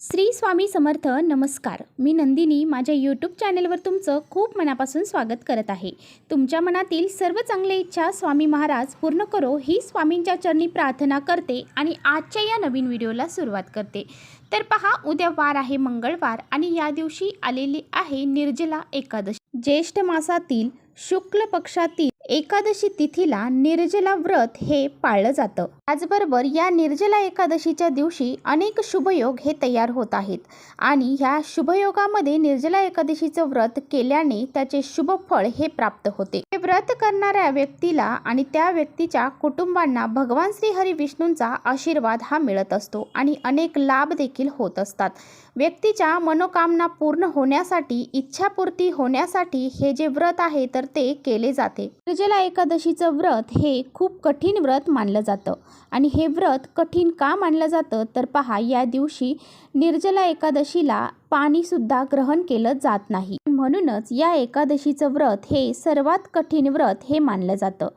श्री स्वामी समर्थ नमस्कार. मी नंदिनी माझ्या यूट्यूब चॅनेलवर तुमचं खूप मनापासून स्वागत करत आहे. तुमच्या मनातील सर्व चांगल्या इच्छा स्वामी महाराज पूर्ण करो ही स्वामींच्या चरणी प्रार्थना करते आणि आजच्या या नवीन व्हिडिओला सुरुवात करते. तर पहा उद्या वार आहे मंगळवार आणि या दिवशी आलेली आहे निर्जला एकादशी. ज्येष्ठ मासातील शुक्ल पक्षातील एकादशी तिथीला निर्जला व्रत हे पाळलं जातं. त्याचबरोबर या निर्जला एकादशीच्या दिवशी अनेक शुभयोग हे तयार होत आहेत आणि ह्या शुभयोगामध्ये निर्जला एकादशीचं व्रत केल्याने त्याचे शुभ फळ हे प्राप्त होते. व्रत करणाऱ्या व्यक्तीला आणि त्या व्यक्तीच्या कुटुंबांना भगवान श्री हरी विष्णूंचा आशीर्वाद हा मिळत असतो आणि अनेक लाभ देखील होत असतात. व्यक्तीच्या मनोकामना पूर्ण होण्यासाठी इच्छापूर्ती होण्यासाठी हे जे व्रत आहे तर ते केले जाते. निर्जला एकादशीचं व्रत हे खूप कठीण व्रत मानलं जातं. आणि हे व्रत कठीण का मानलं जातं? तर पहा या दिवशी निर्जला एकादशीला पाणीसुद्धा ग्रहण केलं जात नाही. म्हणूनच या एकादशीचं व्रत हे सर्वात कठीण व्रत हे मानलं जातं.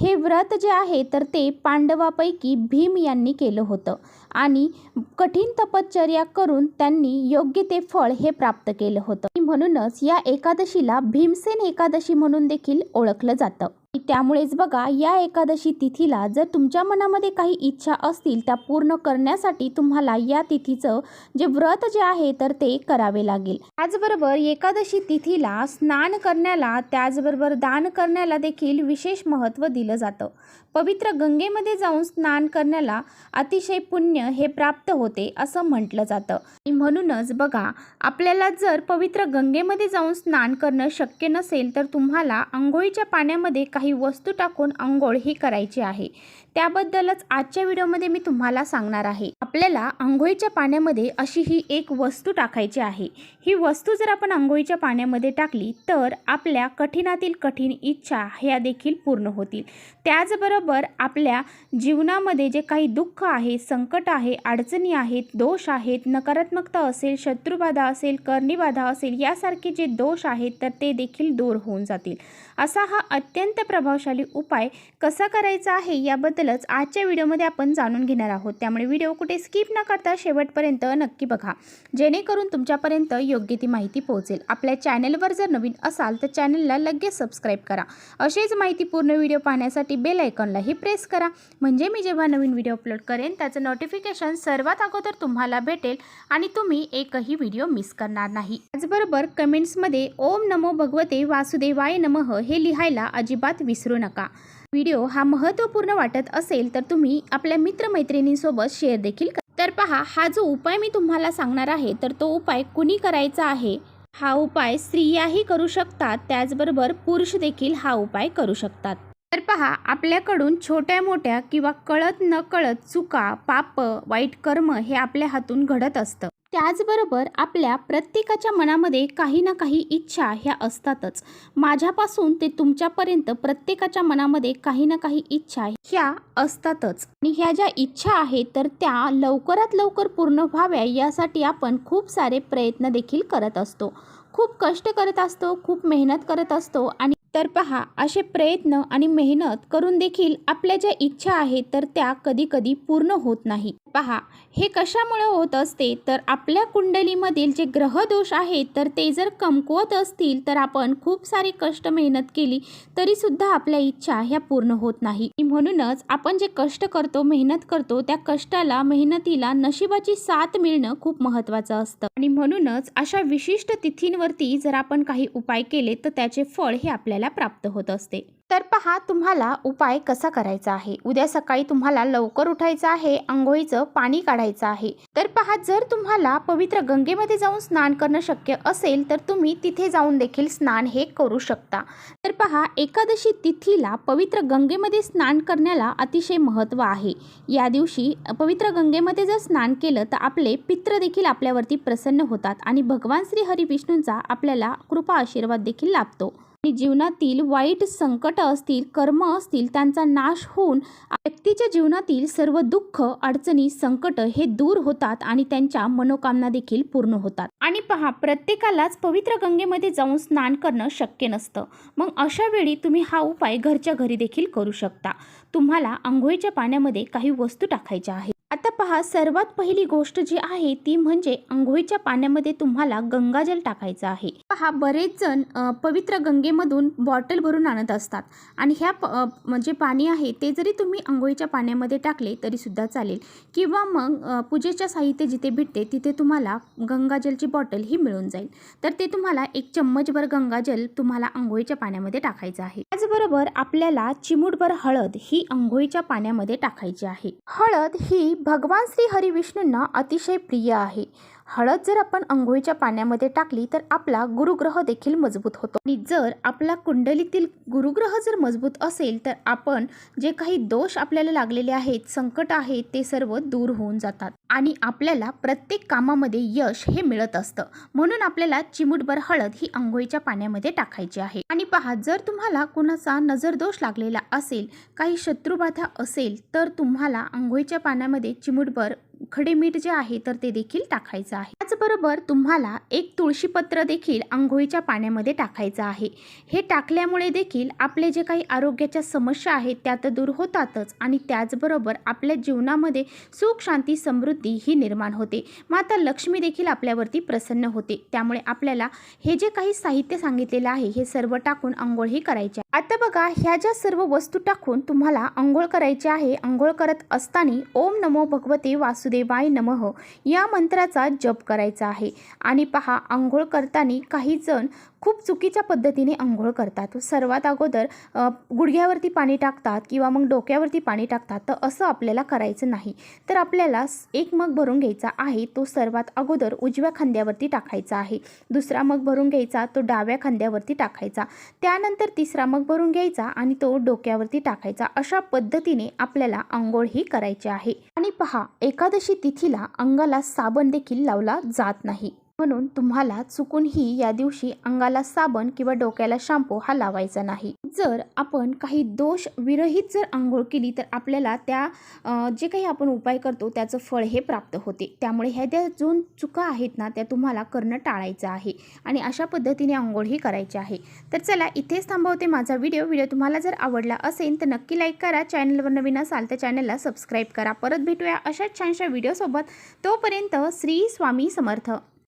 हे व्रत जे आहे तर ते पांडवापैकी भीम यांनी केलं होतं आणि कठीण तपश्चर्या करून त्यांनी योग्य ते फळ हे प्राप्त केलं होतं. म्हणूनच या एकादशीला भीमसेन एकादशी म्हणून देखील ओळखलं जातं. त्यामुळेच बघा या एकादशी तिथीला जर तुमच्या मनामध्ये काही इच्छा असतील त्या पूर्ण करण्यासाठी तुम्हाला या तिथीचं जे व्रत जे आहे तर ते करावे लागेल. त्याचबरोबर एकादशी तिथीला स्नान करण्याला त्याचबरोबर दान करण्याला देखील विशेष महत्त्व दिलं जातं. पवित्र गंगेमध्ये जाऊन स्नान करण्याला अतिशय पुण्य हे प्राप्त होते असं म्हटलं जातं. म्हणूनच बघा आपल्याला जर पवित्र गंगेमध्ये जाऊन स्नान करणं शक्य नसेल तर तुम्हाला आंघोळीच्या पाण्यामध्ये काही वस्तू टाकून आंघोळ ही करायची आहे. त्याबद्दलच आजच्या व्हिडिओमध्ये मी तुम्हाला सांगणार आहे. आपल्याला आंघोळीच्या पाण्यामध्ये अशी ही एक वस्तू टाकायची आहे. ही वस्तू जर आपण आंघोळीच्या पाण्यामध्ये टाकली तर आपल्या कठीणातील कठीण इच्छा ह्या देखील पूर्ण होतील. त्याचबरोबर आपल्या जीवनामध्ये जे काही दुःख आहे संकट आहे अडचणी आहेत दोष आहेत नकारात्मकता असेल शत्रुबाधा असेल कर्णीबाधा असेल यासारखे जे दोष आहेत तर ते देखील दूर होऊन जातील. असा हा अत्यंत प्रभावशाली उपाय कसा करायचा आहे याबद्दलच आजच्या व्हिडिओमध्ये आपण जाणून घेणार आहोत. त्यामुळे व्हिडिओ कुठे स्किप न करता शेवटपर्यंत नक्की बघा. जेणेकरून तुमच्यापर्यंत योग्य ती माहिती पोहोचेल. आपल्या चॅनलवर जर नवीन असाल तर चॅनलला लगेच सबस्क्राईब करा. असेच माहितीपूर्ण व्हिडिओ पाहण्यासाठी बेल आयकॉनलाही प्रेस करा. म्हणजे मी जेव्हा नवीन व्हिडिओ अपलोड करेन त्याचं नोटिफिकेशन सर्वात अगोदर तुम्हाला भेटेल आणि तुम्ही एकही व्हिडिओ मिस करणार नाही. त्याचबरोबर कमेंट्समध्ये ओम नमो भगवते वासुदेवाय नमः हे लिहायला अजिबात विसरू नका. व्हिडिओ हा महत्त्वपूर्ण वाटत असेल तर तुम्ही आपल्या मित्रमैत्रिणींसोबत शेअर देखील तर पहा हा जो उपाय मी तुम्हाला सांगणार आहे तर तो उपाय कुणी करायचा आहे? हा उपाय स्त्रियाही करू शकतात त्याचबरोबर पुरुष देखील हा उपाय करू शकतात. तर पहा आपल्याकडून छोट्या मोठ्या किंवा कळत न कळत चुका पाप वाईट कर्म हे आपल्या हातून घडत असतं. त्याचबरोबर आपल्या प्रत्येकाच्या मनामध्ये काही ना काही इच्छा ह्या असतातच. माझ्यापासून ते तुमच्यापर्यंत प्रत्येकाच्या मनामध्ये काही ना काही इच्छा ह्या असतातच. आणि ह्या ज्या इच्छा आहेत तर त्या लवकरात लवकर पूर्ण व्हाव्या यासाठी आपण खूप सारे प्रयत्न देखील करत असतो. खूप कष्ट करत असतो खूप मेहनत करत असतो आणि तर पहा असे प्रयत्न आणि मेहनत करून देखील आपल्या ज्या इच्छा आहेत तर त्या कधी कधी पूर्ण होत नाही पहा हे कशामुळे होत असते? तर आपल्या कुंडलीमधील जे ग्रहदोष आहेत तर ते जर कमकुवत असतील तर आपण खूप सारी कष्ट मेहनत केली तरीसुद्धा आपल्या इच्छा ह्या पूर्ण होत नाही. म्हणूनच आपण जे कष्ट करतो मेहनत करतो त्या कष्टाला मेहनतीला नशिबाची साथ मिळणं खूप महत्त्वाचं असतं. आणि म्हणूनच अशा विशिष्ट तिथींवरती जर आपण काही उपाय केले तर त्याचे फळ हे आपल्याला प्राप्त होत असते. तर पहा तुम्हाला उपाय कसा करायचा आहे? उद्या सकाळी तुम्हाला लवकर उठायचं आहे आंघोळीचं पाणी काढायचं आहे. तर पहा जर तुम्हाला पवित्र गंगेमध्ये जाऊन स्नान करणं शक्य असेल तर तुम्ही तिथे जाऊन देखील स्नान हे करू शकता. तर पहा एकादशी तिथीला पवित्र गंगेमध्ये स्नान करण्याला अतिशय महत्त्व आहे. या दिवशी पवित्र गंगेमध्ये जर स्नान केलं तर आपले पित्र देखील आपल्यावरती प्रसन्न होतात आणि भगवान श्री हरिविष्णूंचा आपल्याला कृपा आशीर्वाद देखील लाभतो. आणि जीवनातील वाईट संकट असतील कर्म असतील त्यांचा नाश होऊन व्यक्तीच्या जीवनातील सर्व दुःख अडचणी संकट हे दूर होतात आणि त्यांच्या मनोकामना देखील पूर्ण होतात. आणि पहा प्रत्येकालाच पवित्र गंगेमध्ये जाऊन स्नान करणं शक्य नसतं. मग अशा वेळी तुम्ही हा उपाय घरच्या घरी देखील करू शकता. तुम्हाला आंघोळीच्या पाण्यामध्ये काही वस्तू टाकायच्या आहेत. आता पहा सर्वात पहिली गोष्ट जी आहे ती म्हणजे आंघोळीच्या पाण्यामध्ये तुम्हाला गंगाजल टाकायचं आहे. पहा बरेच जण पवित्र गंगेमधून बॉटल भरून आणत असतात. आणि ह्या म्हणजे पाणी आहे ते जरी तुम्ही आंघोळीच्या पाण्यामध्ये टाकले तरीसुद्धा चालेल. किंवा मग पूजेच्या साहित्य जिथे भेटते तिथे तुम्हाला गंगाजलची बॉटल ही मिळून जाईल. तर ते तुम्हाला एक चम्मचभर गंगाजल तुम्हाला आंघोळीच्या पाण्यामध्ये टाकायचं आहे. त्याचबरोबर आपल्याला चिमूटभर हळद ही आंघोळीच्या पाण्यामध्ये टाकायची आहे. हळद ही भगवान श्री हरिविष्णूंना अतिशय प्रिय आहे. हळद जर आपण अंघोळीच्या पाण्यामध्ये टाकली तर आपला गुरुग्रह देखील मजबूत होतो. आणि जर आपला कुंडलीतील गुरुग्रह जर मजबूत असेल तर आपण जे काही दोष आपल्याला लागलेले आहेत संकट आहेत ते सर्व दूर होऊन जातात. आणि आपल्याला प्रत्येक कामामध्ये यश हे मिळत असतं. म्हणून आपल्याला चिमूटभर हळद ही अंघोळीच्या पाण्यामध्ये टाकायची आहे. आणि पहा जर तुम्हाला कुणाचा नजर दोष लागलेला असेल काही शत्रुबाधा असेल तर तुम्हाला आंघोळीच्या पाण्यामध्ये चिमूटभर खडे मीठ जे आहे तर ते देखील टाकायचं आहे. त्याचबरोबर तुम्हाला एक तुळशीपत्र देखील आंघोळीच्या पाण्यामध्ये टाकायचं आहे. हे टाकल्यामुळे देखील आपले जे काही आरोग्याच्या समस्या आहेत त्या तर दूर होतातच आणि त्याचबरोबर आपल्या जीवनामध्ये सुख शांती समृद्धी ही निर्माण होते. माता लक्ष्मी देखील आपल्यावरती प्रसन्न होते. त्यामुळे आपल्याला हे जे काही साहित्य सांगितलेलं आहे हे सर्व टाकून आंघोळ ही करायची आता बघा ह्या ज्या सर्व वस्तू टाकून तुम्हाला आंघोळ करायची आहे आंघोळ करत असताना ओम नमो भगवते वासुदेवाय नमः. या मंत्राचा जप करायचा आहे. आणि पहा आंघोळ करताना काही जण खूप चुकीच्या पद्धतीने आंघोळ करतात. सर्वात अगोदर गुडघ्यावरती पाणी टाकतात किंवा मग डोक्यावरती पाणी टाकतात तर असं आपल्याला करायचं नाही. तर आपल्याला एक मग भरून घ्यायचा आहे तो सर्वात अगोदर उजव्या खांद्यावरती टाकायचा आहे. दुसरा मग भरून घ्यायचा तो डाव्या खांद्यावरती टाकायचा. त्यानंतर तिसरा मग भरून घ्यायचा आणि तो डोक्यावरती टाकायचा. अशा पद्धतीने आपल्याला आंघोळ ही करायची आहे. आणि पहा एकादशी तिथीला अंगाला साबण देखील लावला जात नाही. म्हणून तुम्हाला चुकूनही या दिवशी अंगाला साबण किंवा डोक्याला शॅम्पू हा लावायचा नाही. जर आपण काही दोष विरहित जर आंघोळ केली तर आपल्याला त्या जे काही आपण उपाय करतो त्याचं फळ हे प्राप्त होते. त्यामुळे ह्या ज्या जो चुका आहेत ना त्या तुम्हाला करणं टाळायचं आहे. आणि अशा पद्धतीने आंघोळ ही करायची आहे. तर चला इथेच थांबवते माझा व्हिडिओ. व्हिडिओ तुम्हाला जर आवडला असेल तर नक्की लाईक करा. चॅनलवर नवीन असाल तर चॅनलला सबस्क्राईब करा. परत भेटूया अशाच छानशा व्हिडिओसोबत. तोपर्यंत श्री स्वामी समर्थ.